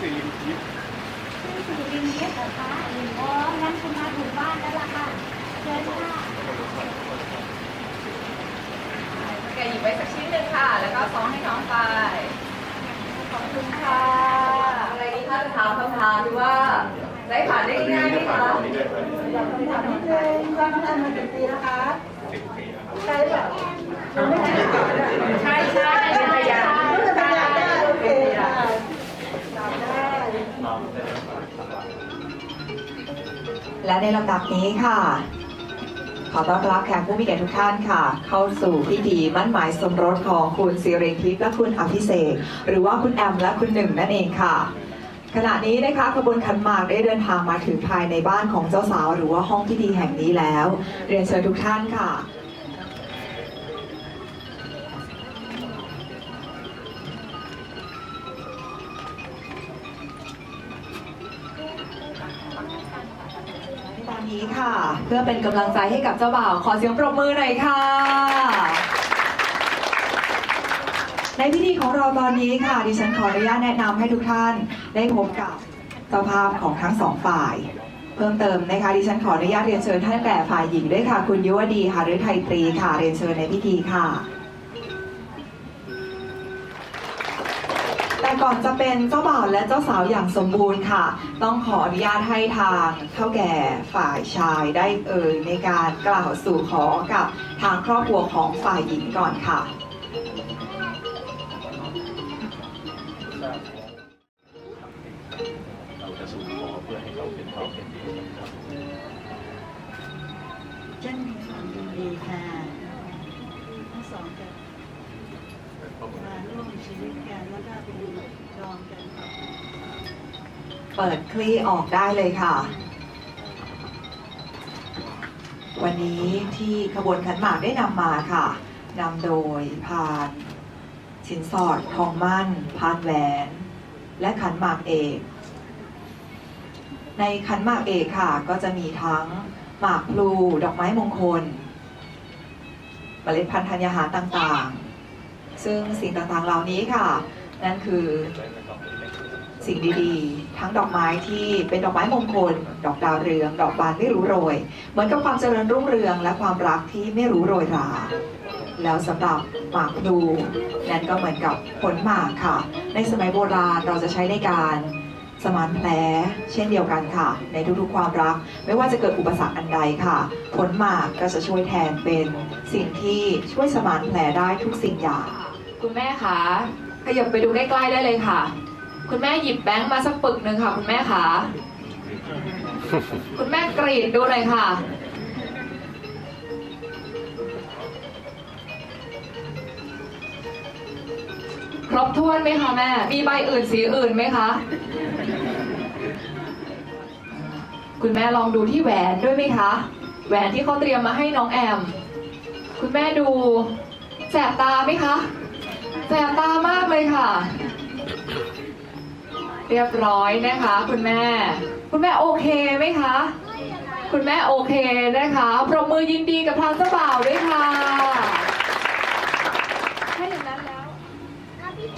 ะชื่อซีลินทิพย์ชื่อสุรินทร์เยสเหรอคะอ๋องั้นคุณมาถูกบ้านแล้วล่ะค่ะเชิญค่ะแกหยิบไปสักชิ้นหนึ่งค่ะ แล้วก็ซ้อนให้น้องไป ขอบคุณค่ะ อะไรนี้คะจะถามคำถามที่ว่าได้ผ่านได้ง่ายไหมคะอยากถามนิดนึงว่าน้องแอมมากี่ปีแล้วคะใช่แบบ และในลำดับนี้ค่ะ ขอต้อนรับแขกผู้มีเกียรติทุกท่านค่ะ เข้าสู่พิธีมั่นหมายสมรสของคุณสิริทิพย์และคุณอภิเษกหรือว่าคุณแอมและคุณหนึ่งนั่นเองค่ะ ขณะนี้นะคะขบวนขันหมากได้เดินทางมาถึงภายในบ้านของเจ้าสาว หรือว่าห้องพิธีแห่งนี้แล้ว เรียนเชิญทุกท่านค่ะ นี้ค่ะ เพื่อเป็นกำลังใจให้กับเจ้าบ่าวขอเสียงปรบมือหน่อยค่ะ ในพิธีของเราตอนนี้ค่ะ ดิฉันขออนุญาตแนะนำให้ทุกท่านได้พบกับเจ้าภาพของทั้งสองฝ่าย เพิ่มเติมนะคะดิฉันขออนุญาตเรียนเชิญท่านแต่ฝ่ายหญิงด้วยค่ะ คุณยุวดีหฤทัยตรีค่ะเรียนเชิญในพิธีค่ะ ก่อนจะเป็นเจ้าบ่าวและเจ้าสาวอย่างสมบูรณ์ค่ะ ต้องขออนุญาตให้ทางเท่าแก่ฝ่ายชายได้เอ่ยในการกล่าวสู่ขอกับทางครอบครัวของฝ่ายหญิงก่อนค่ะเราจะสู่ขอเพื่อให้เขาเป็นเขาเป็นดีนะครับฉันมีความยินดีค่ะทั้งสองจะมาร่วมชีวิตกันแล้วก็เป็น รองกันเปิดคลี่ออกได้เลยค่ะ วันนี้ที่ขบวนขันหมากได้นำมาค่ะนำโดยพานสินสอดทองมั่น พานแหวน และขันหมากเอก ในขันหมากเอกค่ะ ก็จะมีทั้งหมากพลู ดอกไม้มงคลเมล็ดพันธุ์ธัญญาหารต่างๆ ซึ่งสิ่งต่างๆเหล่านี้ค่ะ นั่นคือสิ่งดีๆ ทั้งดอกไม้ที่เป็นดอกไม้มงคล ดอกดาวเรือง ดอกบานไม่รู้โรย เหมือนกับความเจริญรุ่งเรืองและความรักที่ไม่รู้โรยรา แล้วสำหรับหมากพลูนั่นก็เหมือนกับผลหมากค่ะ ในสมัยโบราณเราจะใช้ในการสมานแผลเช่นเดียวกันค่ะ ในทุกๆความรัก ไม่ว่าจะเกิดอุปสรรคอันใดค่ะ ผลหมากก็จะช่วยแทนเป็นสิ่งที่ช่วยสมานแผลได้ทุกสิ่งอย่าง คุณแม่คะ ขยับไปดูใกล้ๆได้เลยค่ะ คุณแม่หยิบแบงค์มาสักปึกหนึ่งค่ะคุณแม่คะคุณแม่กรีดดูหน่อยค่ะ ครบถ้วนไหมคะแม่ มีใบอื่นสีอื่นไหมคะ คุณแม่ลองดูที่แหวนด้วยไหมคะ แหวนที่เขาเตรียมมาให้น้องแอม คุณแม่ดูแสบตาไหมคะ แสบตามากเลยค่ะ เรียบร้อยนะคะ คุณแม่ คุณแม่โอเคไหมคะ คุณแม่โอเคนะคะปรบมือยินดีกับทางเจ้าบ่าวด้วยค่ะ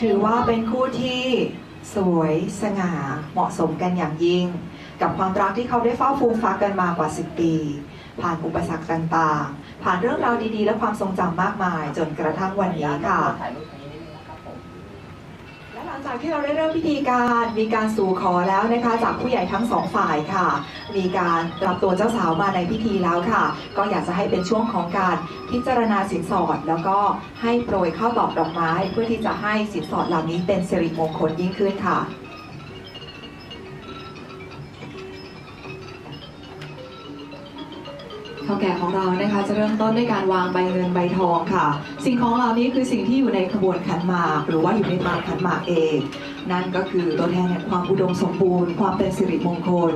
ถือว่าเป็นคู่ที่สวยสง่าเหมาะสมกันอย่างยิ่ง กับความรักที่เขาได้เฝ้าฟูมฟักกันมากว่า 10 ปี ผ่านอุปสรรคต่างๆ ผ่านเรื่องราวดีๆ และความทรงจำมากมาย จนกระทั่งวันนี้ค่ะ ละหลังจากที่เราได้เริ่มพิธีการมีการสู่ขอแล้วนะคะจากผู้ใหญ่ทั้งสองฝ่ายค่ะ มีการรับตัวเจ้าสาวมาในพิธีแล้วค่ะ ก็อยากจะให้เป็นช่วงของการพิจารณาสินสอด แล้วก็ให้โปรยข้าวตอกดอกไม้ เพื่อที่จะให้สินสอดเหล่านี้เป็นสิริมงคลยิ่งขึ้นค่ะ เท่าแก่ของเรานะคะจะเริ่มต้นด้วยการวางใบเงินใบทองค่ะ สิ่งของเหล่านี้คือสิ่งที่อยู่ในขบวนขันหมาก หรือว่าอยู่ในปาขันหมากเองนั่นก็คือตัวแทนแห่งความอุดมสมบูรณ์ความเป็นสิริมงคล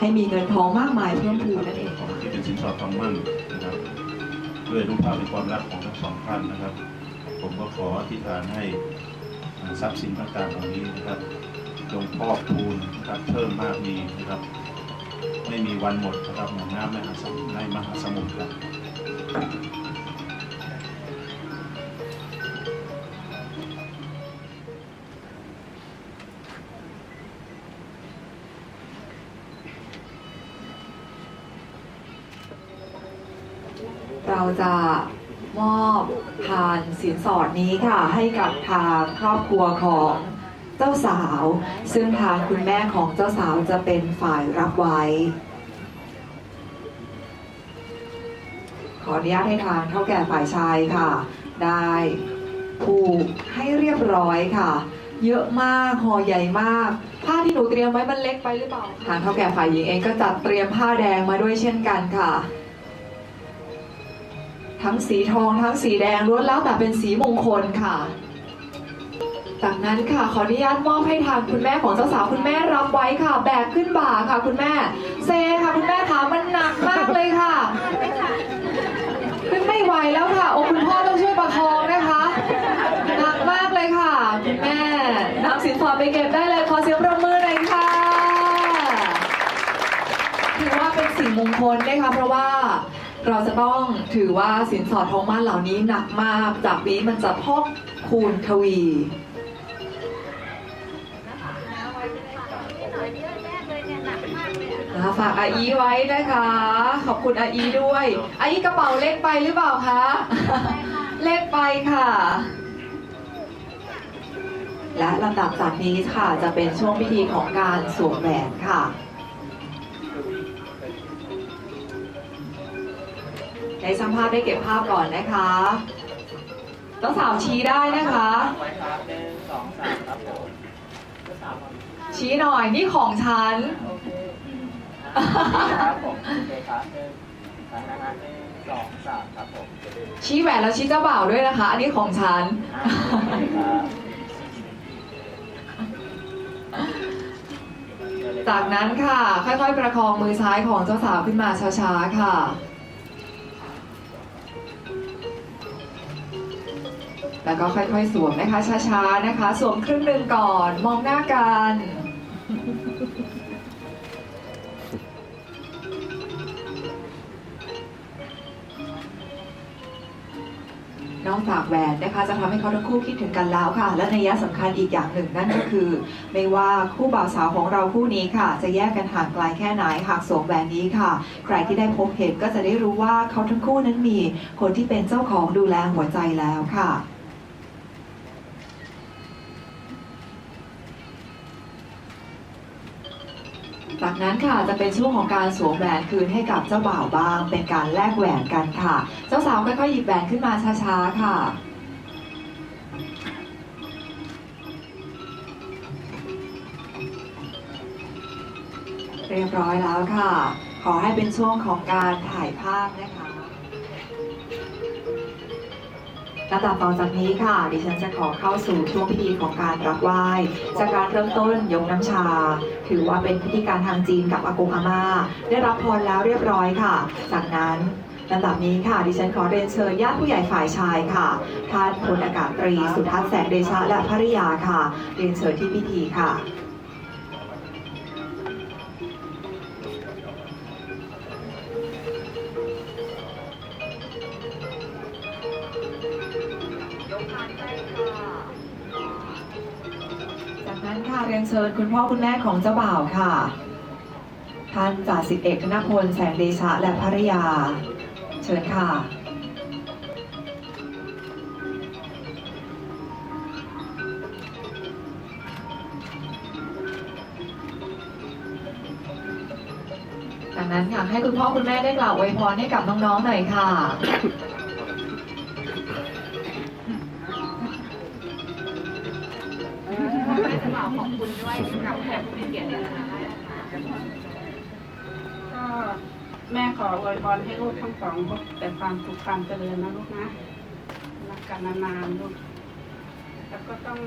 ให้มีเงินทองมากมายเพิ่มพูนนั่นเองที่เป็นสินสอดทองมั่นนะครับด้วยรูปภาพในความรักของทั้งสองท่านนะครับ ผมก็ขออธิษฐานให้ทรัพย์สินต่างๆเหล่านี้นะครับจงพอกพูนนะครับเพิ่มมากมีนะครับ ไม่มีวันหมดนะครับเหมอนน้ำในมหาสมุทรในมหาสมุทรครับเราจะมอบทานสินสอดนี้ค่ะ ให้กับทางครอบครัวของ เจ้าสาว ซึ่งทางคุณแม่ของเจ้าสาวจะเป็นฝ่ายรับไว้ ขออนุญาตให้ทางเท่าแก่ฝ่ายชายค่ะ ได้ผูกให้เรียบร้อยค่ะ เยอะมากห่อใหญ่มาก ผ้าที่หนูเตรียมไว้มันเล็กไปหรือเปล่าทางเท่าแก่ฝ่ายหญิงเองก็จัดเตรียมผ้าแดงมาด้วยเช่นกันค่ะทั้งสีทองทั้งสีแดงล้วนแล้วแต่เป็นสีมงคลค่ะ จากนั้นค่ะขออนุญาตมอบให้ทางคุณแม่ของเจ้าสาวคุณแม่รับไว้ค่ะ แบกขึ้นบ่าค่ะ คุณแม่ เซค่ะคุณแม่ขามันหนักมากเลยค่ะ ขึ้นไม่ไหวแล้วค่ะโอ้คุณพ่อต้องช่วยประคองนะคะหนักมากเลยค่ะคุณแม่นำสินสอดไปเก็บได้เลยขอเสียงปรบมือหน่อยค่ะถือว่าเป็นสิ่งมงคลนะคะเพราะว่าเราจะต้องถือว่าสินสอดทองมั่นเหล่านี้หนักมาก จากนี้มันจะพอกคูณทวี นะคะฝากอาอีไว้นะคะ ขอบคุณอาอีด้วยอาอีกระเป๋าเล็กไปหรือเปล่าคะ เล็กไปค่ะ และลำดับจากนี้ค่ะจะเป็นช่วงพิธีของการสวมแหวนค่ะในช่างภาพได้เก็บภาพก่อนนะคะต้องสาวชี้ได้นะคะไว้ครับหนึ่งสองสามครับผมชี้หน่อยนี่ของฉันโอเคครับผมโอเคครับหนึ่งครั้งนะครับหนึ่งสองสามครับผมชี้แหวนแล้วชี้เจ้าบ่าวด้วยนะคะ อันนี้ของฉัน อ่าโอเคครับจากนั้นค่ะ ค่อยๆ ประคองมือซ้ายของเจ้าสาวขึ้นมาช้าๆ ค่ะ แล้วก็ค่อยๆ สวมนะคะช้าๆ นะคะ สวมครึ่งหนึ่งก่อน มองหน้ากัน น้องฝากแหวนนะคะจะทำให้เขาทั้งคู่คิดถึงกันแล้วค่ะ และในยยะสำคัญอีกอย่างหนึ่งนั่นก็คือ ไม่ว่าคู่บ่าวสาวของเราคู่นี้ค่ะ จะแยกกันห่างไกลแค่ไหนหากสวมแหวนนี้ค่ะ ใครที่ได้พบเห็นก็จะได้รู้ว่าเขาทั้งคู่นั้นมีคนที่เป็นเจ้าของดูแลหัวใจแล้วค่ะ จากนั้นค่ะจะเป็นช่วงของการสวมแหวนคืนให้กับเจ้าบ่าวบ้าง เป็นการแลกแหวนกันค่ะ เจ้าสาวค่อยๆหยิบแหวนขึ้นมาช้าๆค่ะ เรียบร้อยแล้วค่ะ ขอให้เป็นช่วงของการถ่ายภาพนะคะ แลำดับต่อจากนี้ค่ะ ดิฉันจะขอเข้าสู่ช่วงพิธีของการรับไหว้จากการเริ่มต้นยกน้ำชา ถือว่าเป็นพิธีการทางจีนกับอากงอาม่า ได้รับพรแล้วเรียบร้อยค่ะ จากนั้นลำดับนี้ค่ะ ดิฉันขอเรียนเชิญญาติผู้ใหญ่ฝ่ายชายค่ะท่านพลอากาศตรี สุทัศน์แสงเดชะและภริยาค่ะ เรียนเชิญที่พิธีค่ะ เชิญคุณพ่อคุณแม่ของเจ้าบ่าวค่ะ ท่านจ่าสิบเอกธนพลแสงเดชะและภรรยา เชิญค่ะจากนั้นค่ะให้คุณพ่อคุณแม่ได้กล่าวอวยพรให้กับน้องๆหน่อยค่ะ ก็แม่ขออวยพรให้ลูกทั้งสองพบแต่ความสุขความเจริญนะลูกนะรักกันนานๆลูกแล้วก็ต้อง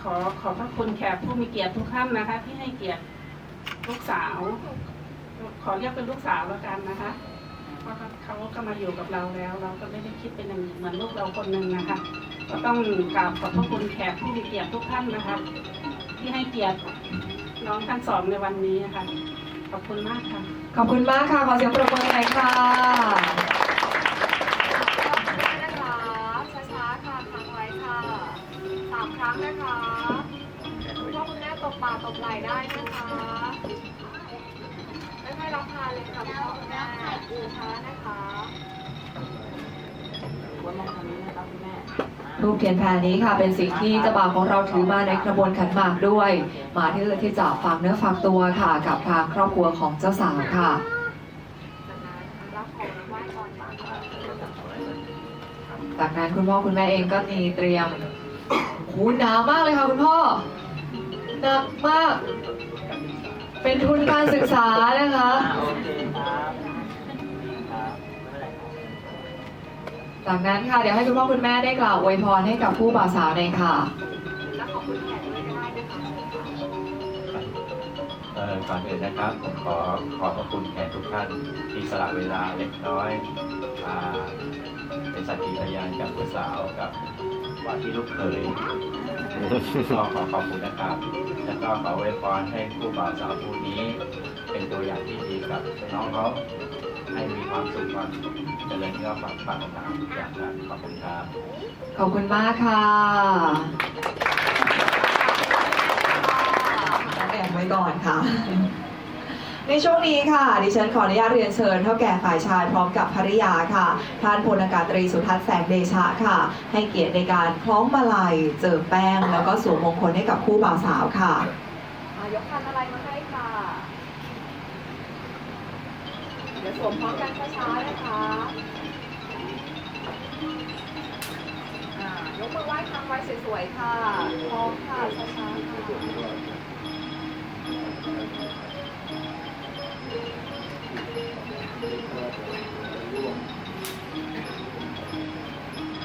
ขอขอบพระคุณแขกผู้มีเกียรติทุกท่านนะคะ ที่ให้เกียรติลูกสาว ขอเรียกเป็นลูกสาวแล้วกันนะคะเพราะเขาก็มาอยู่กับเราแล้ว เราก็ไม่ได้คิดเป็นอย่างอื่นเหมือนลูกเราคนหนึ่งนะคะ ก็ต้องกราบขอบพระคุณแขกผู้มีเกียรติทุกท่านนะคะ ที่ให้เกียรติน้องทั้งสองในวันนี้นะคะขขอบคุณมากค่ะ ขอบคุณมากค่ะ ขอเสียงปรบมือหน่อยค่ะนะคะช้าๆค่ะค้างไว้ค่ะสามครั้งนะคะคุณพ่อคุณแม่ตบบ่าตบไหล่ได้นะคะไม่ให้รับทานเลยค่ะคุณพ่อคุณแม่ช้านะคะ รูปเทียนแพรนี้ค่ะ เป็นสิ่งที่เจ้าบ่าวของเราถือมาในกระบวนขันหมากด้วย มาที่ที่จะฝากเนื้อฝากตัวค่ะ กับทางครอบครัวของเจ้าสาวค่ะจากนั้นคุณพ่อคุณแม่เองก็มีเตรียมโอ้โหหนาวมากเลยค่ะคุณพ่อหนักมาก เป็นทุนการศึกษานะคะ จากนั้นค่ะเดี๋ยวให้คุณพ่อคุณแม่ได้กล่าวอวยพรให้กับผู้บ่าวสาวเลยค่ะเอ่อก่อนอื่นนะครับผมขอขอบพระคุณแขกทุกท่านที่สละเวลาเล็กน้อยมาเป็นสักขีพยานกับผู้สาวกับว่าที่ลูกเขยก็ขอขอบคุณนะครับ แล้วก็ขออวยพรให้คู่บ่าวสาวคู่นี้ เป็นตัวอย่างที่ดีกับน้องเขา ให้มีความสุขความเจริญก็ฝากฝากถามอย่างนั้นขอบคุณครับ ขอบคุณมากค่ะแอบไว้ก่อนค่ะ ในช่วงนี้ค่ะ ดิฉันขออนุญาตเรียนเชิญเท่าแก่ฝ่ายชายพร้อมกับภริยาค่ะ ท่านพลอากาศตรีสุทัศน์แสงเดชะค่ะ ให้เกียรติในการคล้องมาลัย เจิมแป้ง แล้วก็สวมมงคลให้กับคู่บ่าวสาวค่ะยกคันอะไรมาให้ค่ะ เดี๋ยวสวมพร้อมกันช้าๆนะคะอ่ายกมือไหว้ค้างไว้สวยๆค่ะพร้อมค่ะช้าๆค่ะ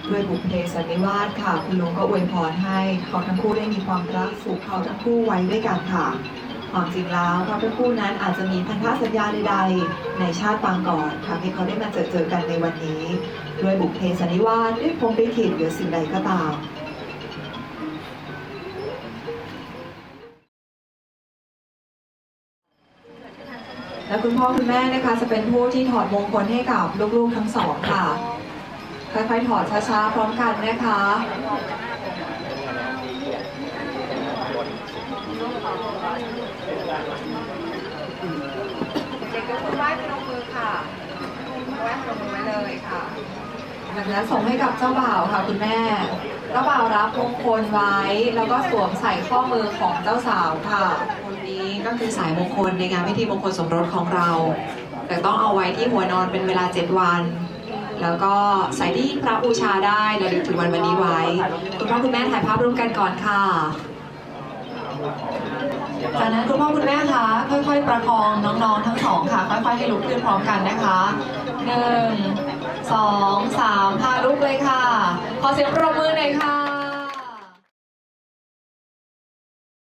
ด้วยบุพเพสันนิวาสค่ะ คุณลุงก็อวยพรให้ เขาทั้งคู่ได้มีความรักสุขเขาทั้งคู่ไว้ด้วยกันค่ะ ความจริงแล้วเขาทั้งคู่นั้นอาจจะมีพันธสัญญาใดๆ ในชาติปางก่อนทำให้เขาได้มาเจอเจอกันในวันนี้ ด้วยบุพเพสันนิวาสด้วยพรมลิขิตหรือสิ่งใดก็ตามและคุณพ่อคุณแม่นะคะจะเป็นผู้ที่ถอดมงคลให้กับลูกๆทั้งสองค่ะ ค่อยๆถอดช้าๆพร้อมกันนะคะ เด็กยกมือไหว้พนมมือค่ะไหว้พนมมือไว้เลยค่ะจากนั้นส่งให้กับเจ้าบ่าวค่ะคุณแม่เจ้าบ่าวรับมงคลไว้ แล้วก็สวมใส่ข้อมือของเจ้าสาวค่ะ คนนี้ก็คือสายมงคลในงานพิธีมงคลสมรสของเรา แต่ต้องเอาไว้ที่หัวนอนเป็นเวลา 7 วันแล้วก็ใส่ที่พระบูชาได้ระลึกถึงวันวันนี้ไว้ คุณพ่อคุณแม่ถ่ายภาพร่วมกันก่อนค่ะ จากนั้นคุณพ่อคุณแม่คะค่อยๆ ประคองน้องๆทั้งสองค่ะ ค่อยๆให้ลุกขึ้นพร้อมกันนะคะหนึ่งสองสามพาลุกเลยค่ะ ขอเสียงปรบมือหน่อยค่ะ